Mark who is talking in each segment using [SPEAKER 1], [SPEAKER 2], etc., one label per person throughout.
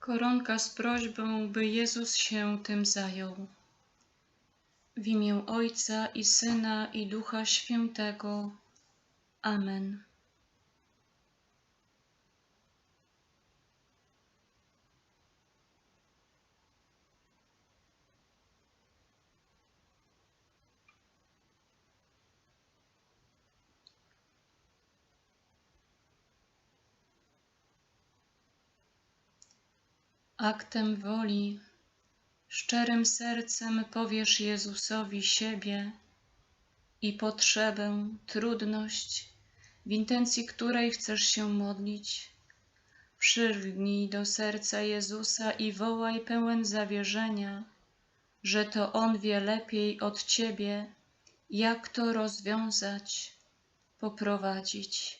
[SPEAKER 1] Koronka z prośbą, by Jezus się tym zajął. W imię Ojca i Syna i Ducha Świętego. Amen. Aktem woli, szczerym sercem powiesz Jezusowi siebie i potrzebę, trudność, w intencji której chcesz się modlić. Przylgnij do serca Jezusa i wołaj pełen zawierzenia, że to On wie lepiej od Ciebie, jak to rozwiązać, poprowadzić.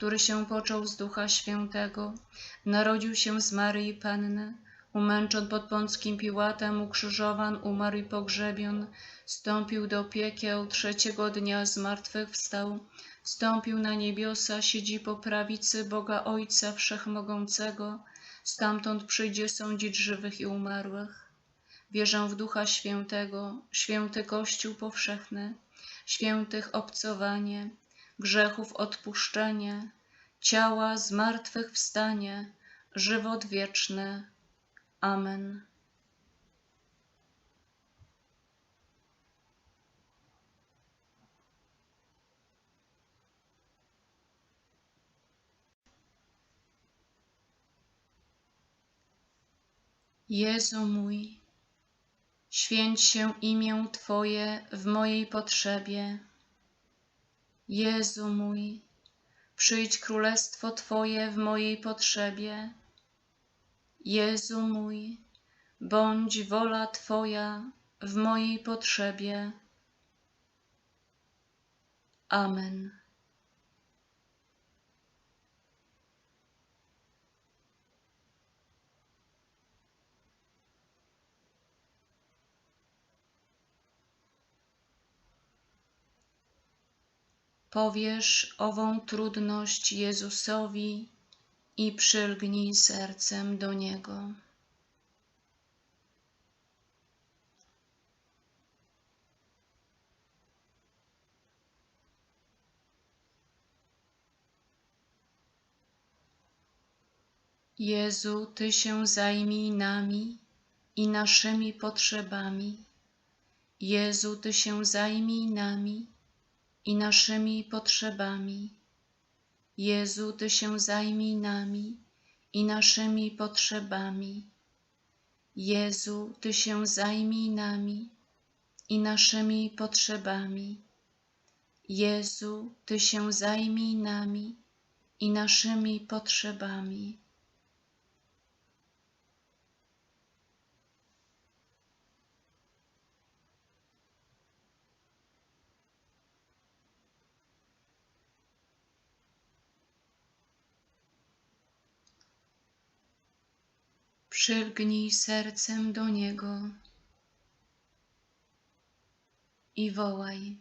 [SPEAKER 1] który się począł z Ducha Świętego, narodził się z Maryi Panny, umęczon pod Pąckim Piłatem, ukrzyżowan, umarł i pogrzebion, stąpił do piekieł, trzeciego dnia z martwych wstał, wstąpił na niebiosa, siedzi po prawicy Boga Ojca Wszechmogącego, stamtąd przyjdzie sądzić żywych i umarłych. Wierzę w Ducha Świętego, święty Kościół powszechny, świętych obcowanie, grzechów odpuszczenie, ciała zmartwychwstanie, żywot wieczny. Amen. Jezu mój, święć się imię Twoje w mojej potrzebie. Jezu mój, przyjdź królestwo Twoje w mojej potrzebie. Jezu mój, bądź wola Twoja w mojej potrzebie. Amen. Powiesz ową trudność Jezusowi i przylgnij sercem do Niego. Jezu, Ty się zajmij nami i naszymi potrzebami. Jezu, Ty się zajmij nami i naszymi potrzebami. Jezu, Ty się zajmij nami i naszymi potrzebami. Jezu, Ty się zajmij nami i naszymi potrzebami. Jezu, Ty się zajmij nami i naszymi potrzebami. Przylgnij sercem do Niego i wołaj.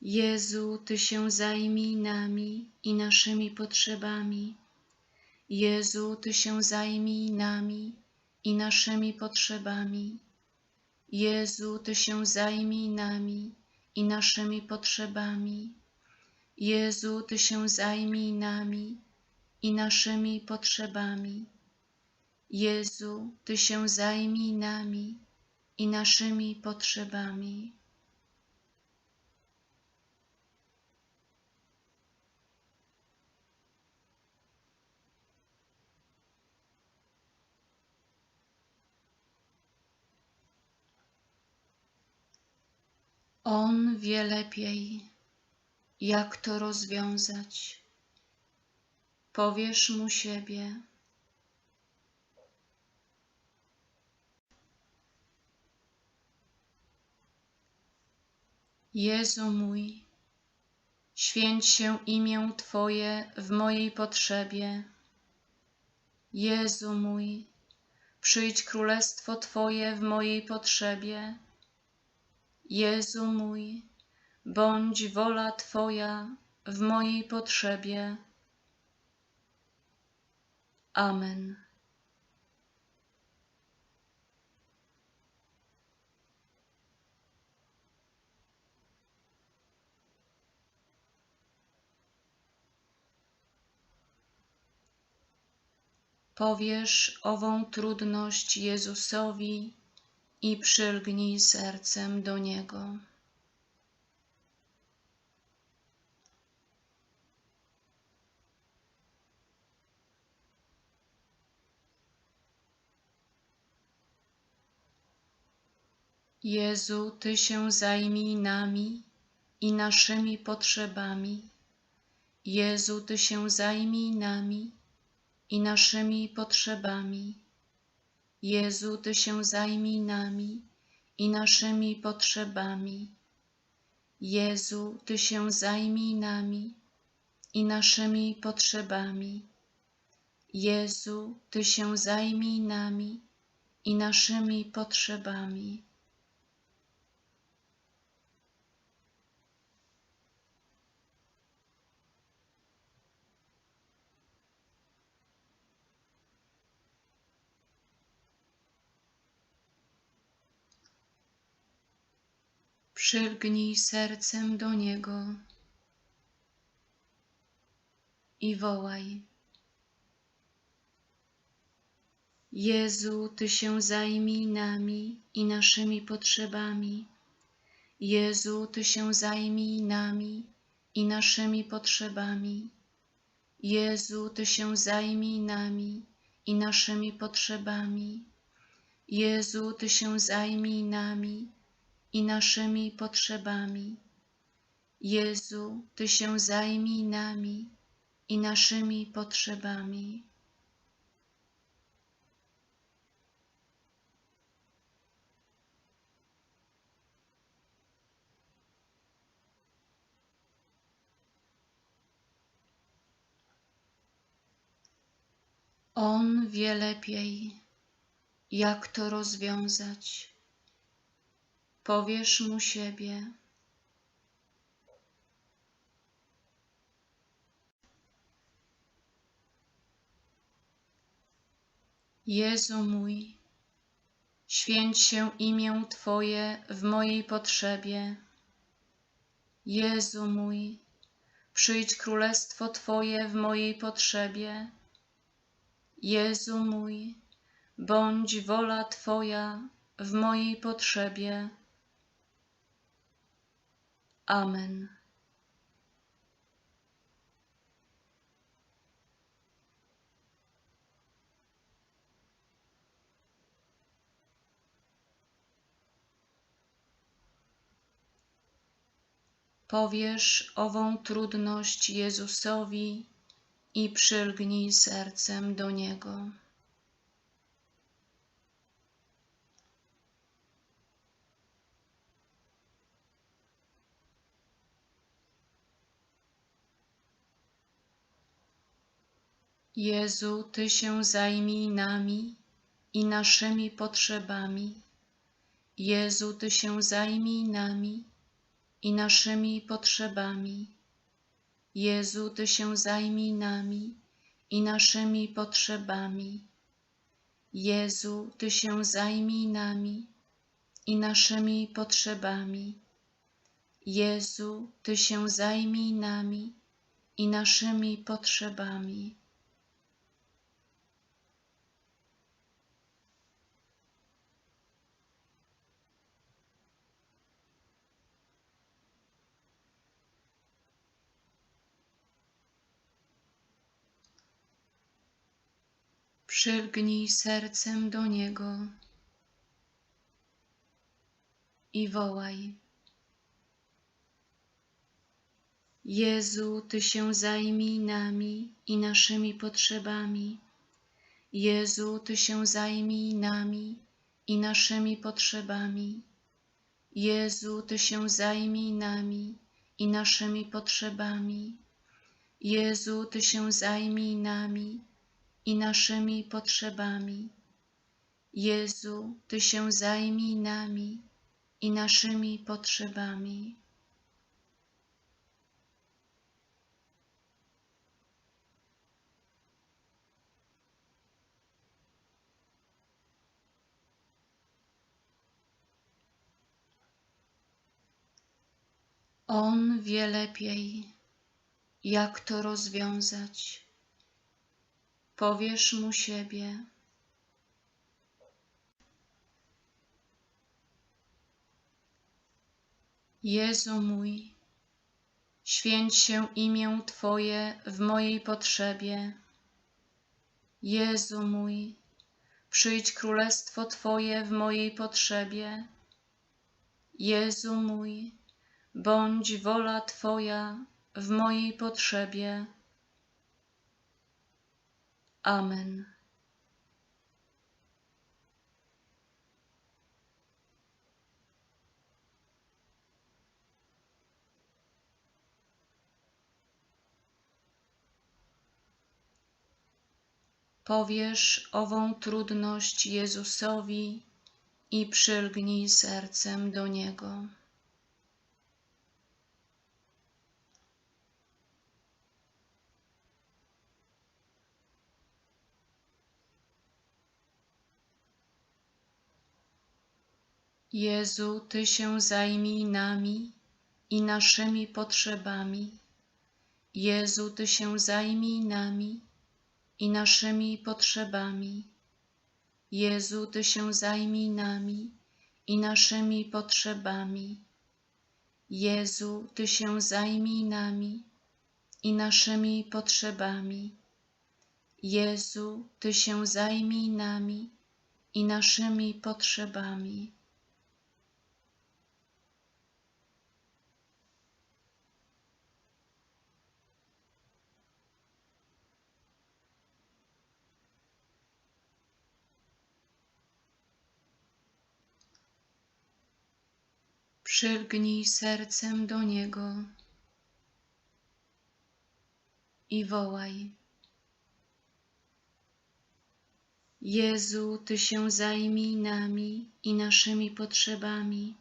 [SPEAKER 1] Jezu, Ty się zajmij nami i naszymi potrzebami. Jezu, Ty się zajmij nami i naszymi potrzebami. Jezu, Ty się zajmij nami i naszymi potrzebami. Jezu, Ty się zajmij nami i naszymi potrzebami. Jezu, Ty się zajmij nami i naszymi potrzebami. On wie lepiej, jak to rozwiązać. Powiesz mu siebie. Jezu mój, święć się imię Twoje w mojej potrzebie. Jezu mój, przyjdź królestwo Twoje w mojej potrzebie. Jezu mój, bądź wola Twoja w mojej potrzebie. Amen. Powiesz ową trudność Jezusowi i przylgnij sercem do Niego. Jezu, Ty się zajmij nami i naszymi potrzebami. Jezu, Ty się zajmij nami i naszymi potrzebami. Jezu, Ty się zajmij nami i naszymi potrzebami. Jezu, Ty się zajmij nami i naszymi potrzebami. Jezu, Ty się zajmij nami i naszymi potrzebami. Przylgnij sercem do Niego i wołaj. Jezu, Ty się zajmij nami i naszymi potrzebami. Jezu, Ty się zajmij nami i naszymi potrzebami. Jezu, Ty się zajmij nami i naszymi potrzebami. Jezu, Ty się zajmij nami i naszymi potrzebami. Jezu, Ty się zajmij nami i naszymi potrzebami. On wie lepiej, jak to rozwiązać powiesz mu siebie. Jezu mój, święć się imię Twoje w mojej potrzebie. Jezu mój, przyjdź królestwo Twoje w mojej potrzebie. Jezu mój, bądź wola Twoja w mojej potrzebie. Amen. Powiesz ową trudność Jezusowi i przylgnij sercem do Niego. Jezu, Ty się zajmij nami i naszymi potrzebami. Jezu, Ty się zajmij nami i naszymi potrzebami. Jezu, Ty się zajmij nami i naszymi potrzebami. Jezu, Ty się zajmij nami i naszymi potrzebami. Jezu, Ty się zajmij nami i naszymi potrzebami. Przylgnij sercem do Niego i wołaj. Jezu, Ty się zajmij nami i naszymi potrzebami. Jezu, Ty się zajmij nami i naszymi potrzebami. Jezu, Ty się zajmij nami i naszymi potrzebami. Jezu, Ty się zajmij nami i naszymi potrzebami. Jezu, Ty się zajmij nami i naszymi potrzebami. On wie lepiej, jak to rozwiązać. Powiesz mu siebie. Jezu mój, święć się imię Twoje w mojej potrzebie. Jezu mój, przyjdź królestwo Twoje w mojej potrzebie. Jezu mój, bądź wola Twoja w mojej potrzebie. Amen. Powiesz ową trudność Jezusowi i przylgnij sercem do Niego. Jezu, Ty się zajmij nami i naszymi potrzebami. Jezu, Ty się zajmij nami i naszymi potrzebami. Jezu, Ty się zajmij nami i naszymi potrzebami. Jezu, Ty się zajmij nami i naszymi potrzebami. Jezu, Ty się zajmij nami i naszymi potrzebami. Przylgnij sercem do Niego i wołaj. Jezu, Ty się zajmij nami i naszymi potrzebami.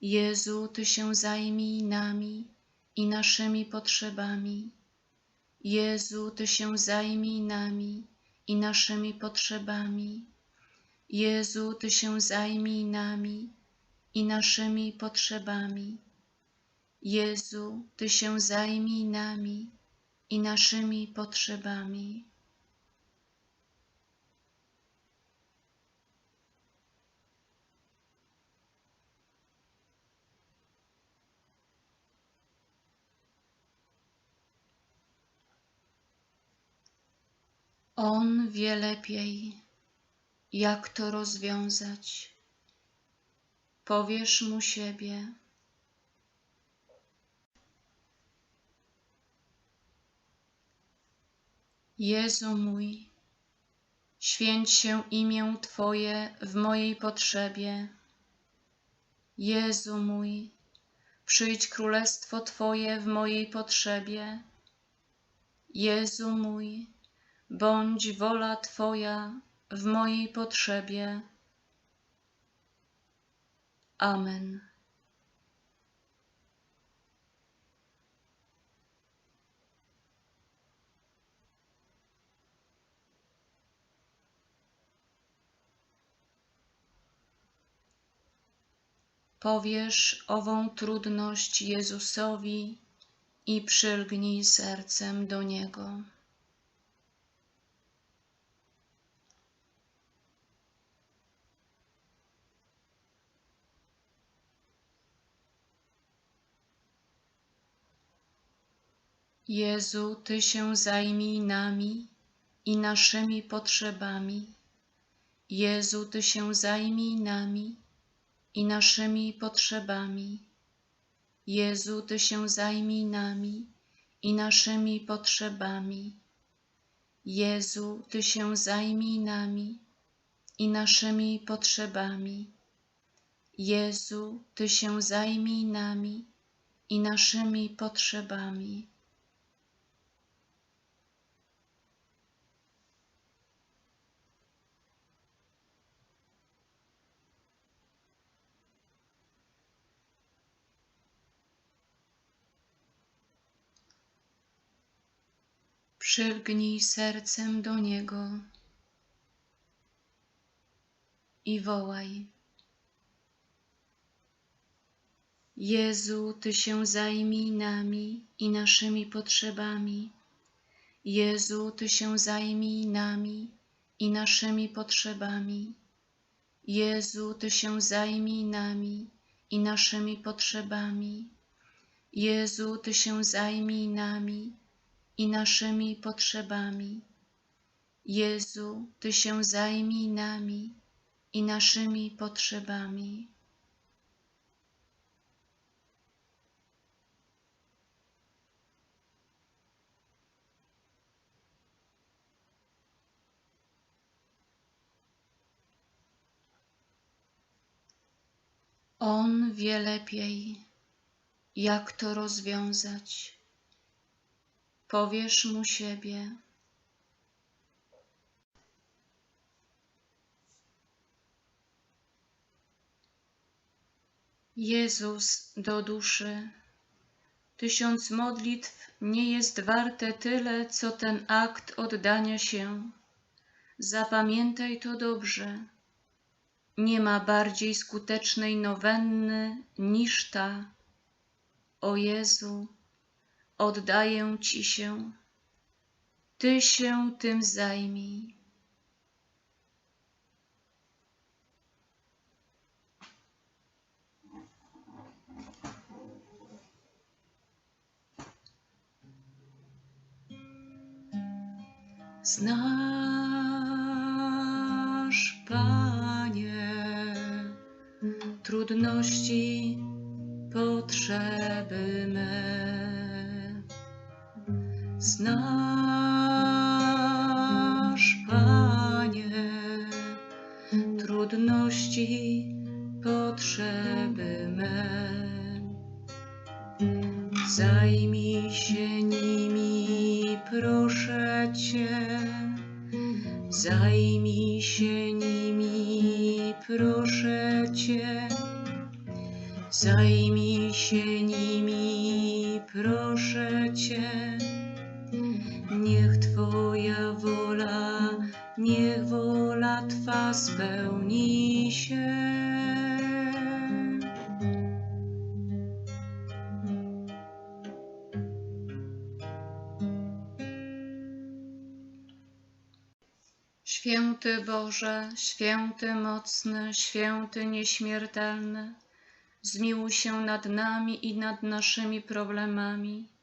[SPEAKER 1] Jezu, Ty się zajmij nami i naszymi potrzebami. Jezu, Ty się zajmij nami i naszymi potrzebami. Jezu, Ty się zajmij nami i naszymi potrzebami. Jezu, Ty się zajmij nami i naszymi potrzebami. On wie lepiej, jak to rozwiązać. Powiesz mu siebie. Jezu mój, święć się imię Twoje w mojej potrzebie. Jezu mój, przyjdź królestwo Twoje w mojej potrzebie. Jezu mój, bądź wola Twoja w mojej potrzebie. Amen. Powiesz ową trudność Jezusowi i przylgnij sercem do Niego. Jezu, Ty się zajmij nami i naszymi potrzebami. Jezu, Ty się zajmij nami i naszymi potrzebami. Jezu, Ty się zajmij nami i naszymi potrzebami. Jezu, Ty się zajmij nami i naszymi potrzebami. Jezu, Ty się zajmij nami i naszymi potrzebami. Przylgnij sercem do Niego i wołaj. Jezu, Ty się zajmij nami i naszymi potrzebami. Jezu, Ty się zajmij nami i naszymi potrzebami. Jezu, Ty się zajmij nami i naszymi potrzebami. Jezu, Ty się zajmij nami i naszymi potrzebami. Jezu, Ty się zajmij nami i naszymi potrzebami. On wie lepiej, jak to rozwiązać. Powiesz mu siebie. Jezus do duszy. Tysiąc modlitw nie jest warte tyle, co ten akt oddania się. Zapamiętaj to dobrze. Nie ma bardziej skutecznej nowenny niż ta. O Jezu, oddaję Ci się. Ty się tym zajmij. Znasz, Panie, trudności, potrzeby me. Znasz, Panie, trudności, potrzeby me. Zajmij się nimi, proszę Cię. Zajmij się nimi, proszę Cię. Zajmij się nimi, proszę Cię. Twoja wola, niech wola Twa spełni się. Święty Boże, święty mocny, święty nieśmiertelny, zmiłuj się nad nami i nad naszymi problemami.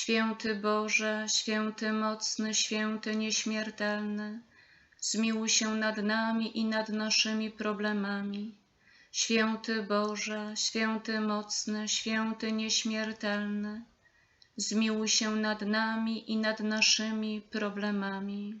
[SPEAKER 1] Święty Boże, święty mocny, święty nieśmiertelny, zmiłuj się nad nami i nad naszymi problemami. Święty Boże, święty mocny, święty nieśmiertelny, zmiłuj się nad nami i nad naszymi problemami.